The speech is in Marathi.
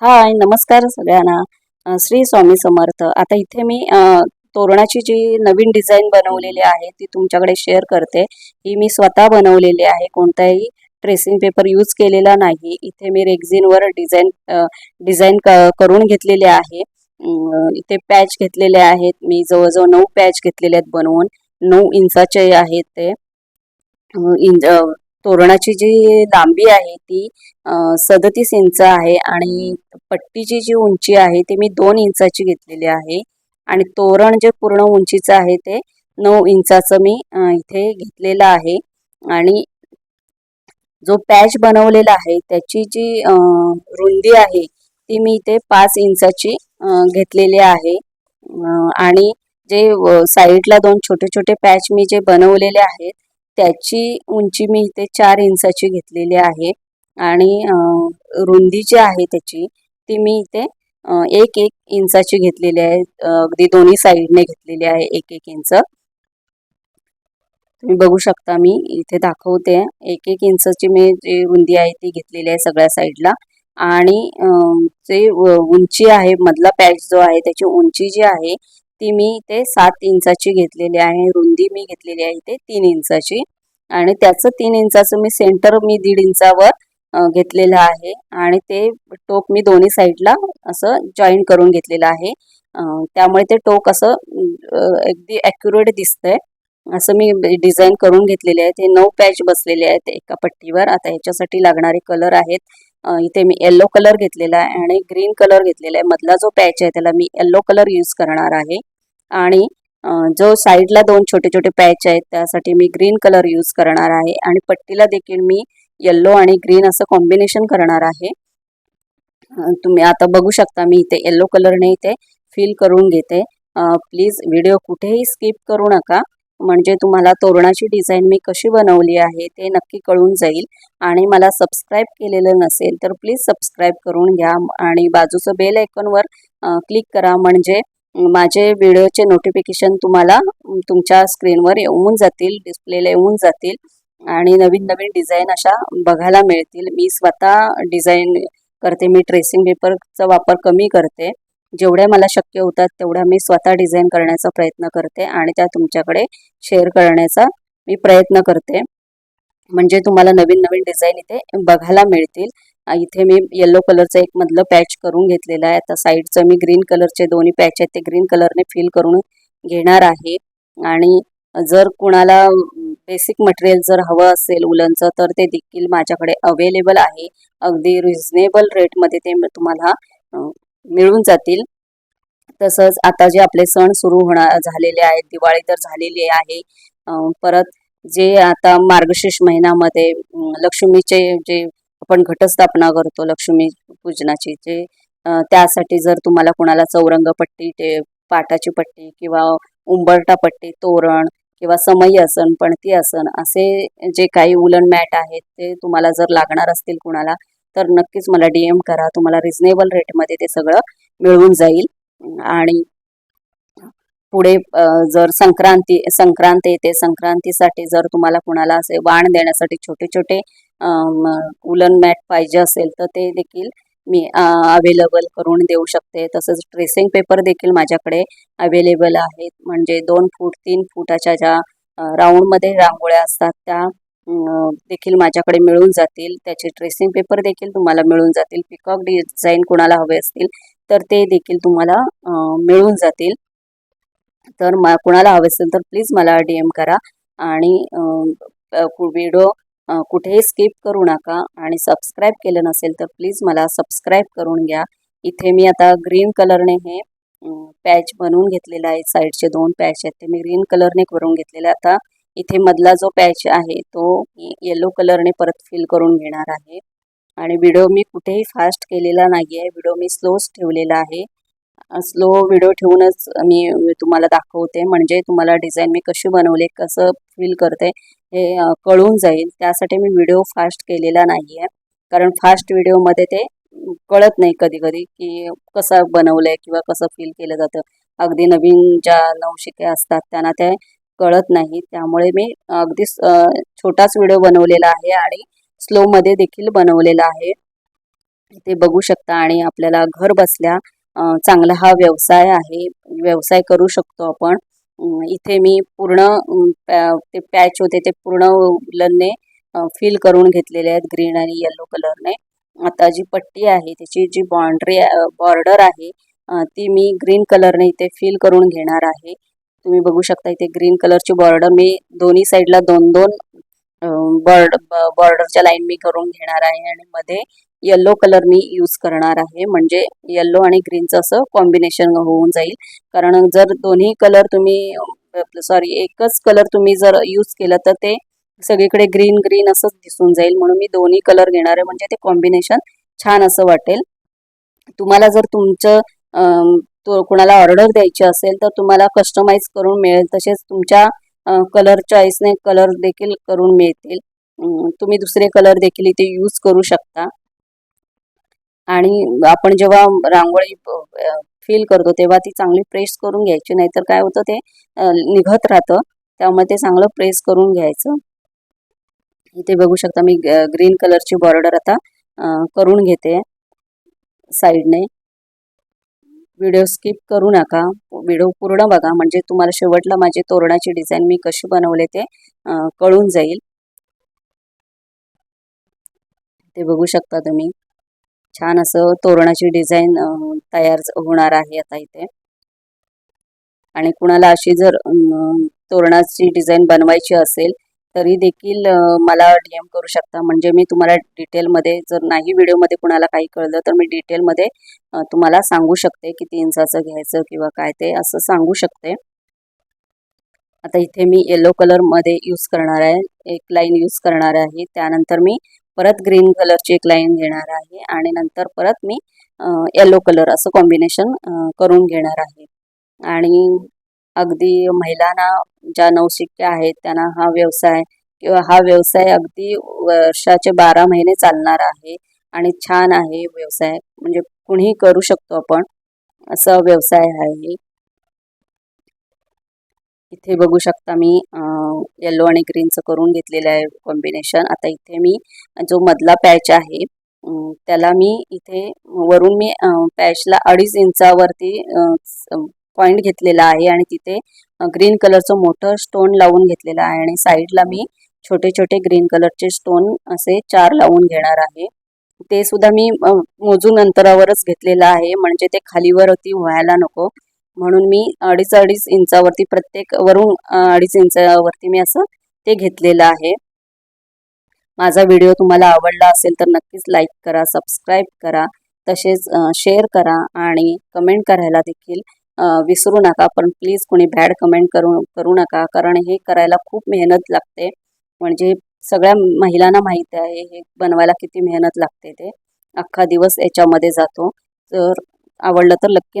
हाय नमस्कार सगळ्यांना. श्री स्वामी समर्थ. आता इथे मी तोरणाची जी नवीन डिझाईन बनवलेली आहे ती तुमच्याकडे शेअर करते. ही मी स्वतः बनवलेली आहे. कोणताही ट्रेसिंग पेपर यूज केलेला नाही. इथे मी रेग्झिनवर डिझाईन डिझाईन करून घेतलेले आहे. इथे पॅच घेतलेले आहेत. मी जवळजवळ नऊ पॅच घेतलेले आहेत बनवून. नऊ इंचाचे आहेत ते. इंच तोरणाची जी लांबी आहे ती सदतीस इंच आहे आणि पट्टीची जी उंची आहे ती मी दोन इंचाची घेतलेली आहे. आणि तोरण जे पूर्ण उंचीचं आहे ते नऊ इंचाचं मी इथे घेतलेलं आहे. आणि जो पॅच बनवलेला आहे त्याची जी रुंदी आहे ती मी इथे पाच इंचाची घेतलेली आहे. आणि जे साईडला दोन छोटे छोटे पॅच मी जे बनवलेले आहेत त्याची उंची मी इथे चार इंचाची घेतलेली आहे. आणि रुंदी जी आहे त्याची ती मी इथे एक एक इंचाची घेतलेली आहे. अगदी दोन्ही साईडने घेतलेली आहे एक एक इंच. तुम्ही बघू शकता मी इथे दाखवते. एक एक इंचची मी जी रुंदी आहे ती घेतलेली आहे सगळ्या साईडला. आणि जे उंची आहे मधला पॅच जो आहे त्याची उंची जी आहे ती मी इथे सात इंचाची घेतलेली आहे. रुंदी मी घेतलेली आहे इथे तीन इंचाची. आणि त्याचं तीन इंचाचं मी सेंटर मी दीड इंचावर घेतलेलं आहे. आणि ते टोक मी दोन्ही साईडला असं जॉईन करून घेतलेलं आहे. त्यामुळे ते टोक असं अगदी ॲक्युरेट दिसतंय. असं मी डिझाईन करून घेतलेले आहेत हे नऊ पॅच बसलेले आहेत एका पट्टीवर. आता ह्याच्यासाठी लागणारे कलर आहेत. इथे मी येल्लो कलर घेतलेला आहे आणि ग्रीन कलर घेतलेला आहे. मधला जो पॅच आहे त्याला मी येल्लो कलर यूज करणार आहे. आणि जो साईडला दोन छोटे छोटे पॅच आहेत त्यासाठी मी ग्रीन कलर यूज करणार आहे आणि पट्टीला देखील मी येल्लो आणि ग्रीन असं कॉम्बिनेशन करणार आहे. तुम्ही आता बघू शकता मी इथे येल्लो कलरने इथे फिल करून घेते. प्लीज व्हिडिओ कुठेही स्किप करू नका. म्हणजे तुम्हाला तोरणाची डिझाईन मी कशी बनवली आहे ते नक्की कळून जाईल. आणि मला सबस्क्राईब केलेलं नसेल तर प्लीज सबस्क्राईब करून घ्या आणि बाजूचं बेल आयकॉनवर क्लिक करा. म्हणजे माझे व्हिडिओचे नोटिफिकेशन तुम्हाला तुमच्या स्क्रीनवर येऊन जातील डिस्प्लेला येऊन जातील आणि नवीन नवीन डिझाईन अशा बघायला मिळतील. मी स्वतः डिझाईन करते मी ट्रेसिंग पेपरचा वापर कमी करते. जेवढ्या मला शक्य होतात तेवढ्या मी स्वतः डिझाईन करण्याचा प्रयत्न करते आणि त्या तुमच्याकडे शेअर करण्याचा मी प्रयत्न करते. म्हणजे तुम्हाला नवीन नवीन डिझाईन इथे बघायला मिळतील. इथे मी येल्लो कलरचं एक मधलं पॅच करून घेतलेलं आहे. आता साईडचं मी ग्रीन कलरचे दोन्ही पॅच आहेत. ते ग्रीन कलरने फिल करून घेणार आहे. आणि जर कुणाला बेसिक मटेरियल जर हवं असेल उलनचं तर ते देखील माझ्याकडे अवेलेबल आहे. अगदी रिझनेबल रेटमध्ये ते तुम्हाला मिळून जातील. तसंच आता जे आपले सण सुरू होणार झालेले आहेत दिवाळी तर झालेली आहे. परत जे आता मार्गशीर्ष महिन्यामध्ये लक्ष्मीचे जे आपण घटस्थापना करतो लक्ष्मी पूजनाची जे त्यासाठी जर तुम्हाला कुणाला चौरंगपट्टी ते पाटाची पट्टी किंवा उंबरटा पट्टी तोरण किंवा समई आसन पणती आसन असे जे काही उलन मॅट आहेत ते तुम्हाला जर लागणार असतील कुणाला तर नक्कीच मला डी एम करा. तुम्हाला रिझनेबल रेटमध्ये ते सगळं मिळून जाईल. आणि पुढे जर संक्रांती संक्रांत येते संक्रांतीसाठी जर तुम्हाला कुणाला असे वाण देण्यासाठी छोटे छोटे उलन मॅट पाहिजे असेल तर ते देखील मी अवेलेबल करून देऊ शकते. तसंच ट्रेसिंग पेपर देखील माझ्याकडे अवेलेबल आहेत. म्हणजे दोन फूट तीन फुटाच्या ज्या राऊंडमध्ये रांगोळ्या असतात त्या देखील माझ्याकडे मिळून जातील. त्याचे ट्रेसिंग पेपर देखील तुम्हाला मिळून जातील. पिकॉक डिझाईन कोणाला हवे असतील तर ते देखील तुम्हाला मिळून जातील. तर मा कुणाला हवे असेल तर प्लीज मला डी एम करा. आणि व्हिडिओ कुठेही स्किप करू नका. आणि सबस्क्राईब केलं नसेल तर प्लीज मला सबस्क्राईब करून घ्या. इथे मी आता ग्रीन कलरने हे पॅच बनवून घेतलेला आहे. साईडचे दोन पॅच आहेत. ते मी ग्रीन कलरने करून घेतलेले आता इथे मधला जो पॅच आहे तो येलो कलरने परत फिल करून घेणार आहे. आणि व्हिडिओ मी कुठेही फास्ट केलेला नाही आहे व्हिडिओ मी स्लोच ठेवलेला आहे. स्लो व्हिडिओ ठेवूनच मी तुम्हाला दाखवते. म्हणजे तुम्हाला डिझाईन मी कशी बनवले कसं फील करते हे कळून जाईल. त्यासाठी मी व्हिडिओ फास्ट केलेला नाही आहे कारण फास्ट व्हिडिओमध्ये ते कळत नाही कधी कधी की कसं बनवलं आहे किंवा कसं फील केलं जातं. अगदी नवीन ज्या नवशिके असतात त्यांना ते कळत नाही. त्यामुळे मी अगदी छोटाच व्हिडिओ बनवलेला आहे आणि स्लोमध्ये देखील बनवलेला आहे. ते बघू शकता आणि आपल्याला घर बसल्या चांगला हा व्यवसाय आहे. व्यवसाय करू शकतो आपण. इथे मी पूर्ण ते पॅच होते ते पूर्ण उलनने फिल करून घेतलेले आहेत. ग्रीन आणि येलो कलरने. आता जी पट्टी आहे त्याची जी बाउंड्री बॉर्डर आहे ती मी ग्रीन कलरने इथे फिल करून घेणार आहे. तुम्ही बघू शकता इथे ग्रीन कलरची बॉर्डर मी दोन्ही साईडला दोन दोन बॉर्ड बॉर्डरच्या लाईन मी करून घेणार आहे. आणि मध्ये येल्लो कलर मी यूज करणार आहे. म्हणजे येल्लो आणि ग्रीनचं असं कॉम्बिनेशन होऊन जाईल. कारण जर दोन्ही कलर तुम्ही सॉरी एकच कलर तुम्ही जर यूज केलं तर ते सगळीकडे ग्रीन ग्रीन असंच दिसून जाईल. म्हणून मी दोन्ही कलर घेणार आहे. म्हणजे ते कॉम्बिनेशन छान असं वाटेल. तुम्हाला जर तुमचं तो कोणाला ऑर्डर द्यायची असेल तर तुम्हाला कस्टमाइज करून मिळेल. तसेच तुमच्या कलर चॉईसने कलर देखील करून मिळतील. तुम्ही दुसरे कलर देखील इथे यूज करू शकता. आणि आपण जेव्हा रांगोळी फील करतो तेव्हा ती चांगली प्रेस करून घ्यायची. नाहीतर काय होतं ते निघत राहतं. त्यामुळे ते चांगलं प्रेस करून घ्यायचं. इथे बघू शकता मी ग्रीन कलरची बॉर्डर आता करून घेते. साईडने व्हिडिओ स्किप करू नका. व्हिडिओ पूर्ण बघा. म्हणजे तुम्हाला शेवटला माझी तोरणाची डिझाईन मी कशी बनवले ते कळून जाईल. ते बघू शकता तुम्ही. छान असं तोरणाची डिझाईन तयार होणार आहे आता इथे. आणि कुणाला अशी जर तोरणाची डिझाईन बनवायची असेल तरी देखील मला डी एम करू शकता. म्हणजे मी तुम्हाला डिटेलमध्ये जर नाही व्हिडिओमध्ये कुणाला काही कळलं तर मी डिटेलमध्ये तुम्हाला सांगू शकते किती इंचाचं घ्यायचं किंवा काय ते असं सांगू शकते. आता इथे मी येलो कलरमध्ये यूज करणार आहे. एक लाईन यूज करणार आहे. त्यानंतर मी परत ग्रीन कलरची एक लाईन घेणार आहे आणि नंतर परत मी येलो कलर असं कॉम्बिनेशन करून घेणार आहे. आणि अगदी महिलांना ज्या नवशिक्या आहेत त्यांना हा व्यवसाय किंवा हा व्यवसाय अगदी वर्षाचे बारा महिने चालणार आहे आणि छान आहे व्यवसाय. म्हणजे कुणीही करू शकतो आपण असा व्यवसाय आहे. इथे बघू शकता मी येल्लो आणि ग्रीनचं करून घेतलेलं आहे कॉम्बिनेशन आता इथे मी जो मधला पॅच आहे त्याला मी इथे वरून मी पॅचला अडीच इंचावरती पॉइंट घेतलेला आहे आणि तिथे ग्रीन कलरचं मोठं स्टोन लावून घेतलेलं आहे आणि साईडला मी छोटे छोटे ग्रीन कलरचे स्टोन असे चार लावून घेणार आहे. ते सुद्धा मी मोजून अंतरावरच घेतलेलं आहे. म्हणजे ते खालीवरती व्हायला नको. म्हणून मी अडीच अडीच इंचावरती प्रत्येक वरून अडीच इंचावरती मी असं ते घेतलेलं आहे. माझा व्हिडिओ तुम्हाला आवडला असेल तर नक्कीच लाईक करा सबस्क्राईब करा तसेच शेअर करा आणि कमेंट करायला देखील विसरू नका. पण प्लीज कोणी बॅड कमेंट करू करू नका कारण हे करायला खूप मेहनत लागते. म्हणजे सगळ्या महिलांना माहीत आहे हे बनवायला किती मेहनत लागते ते. अख्खा दिवस याच्यामध्ये जातो. तर आवडलं तर नक्की लाईक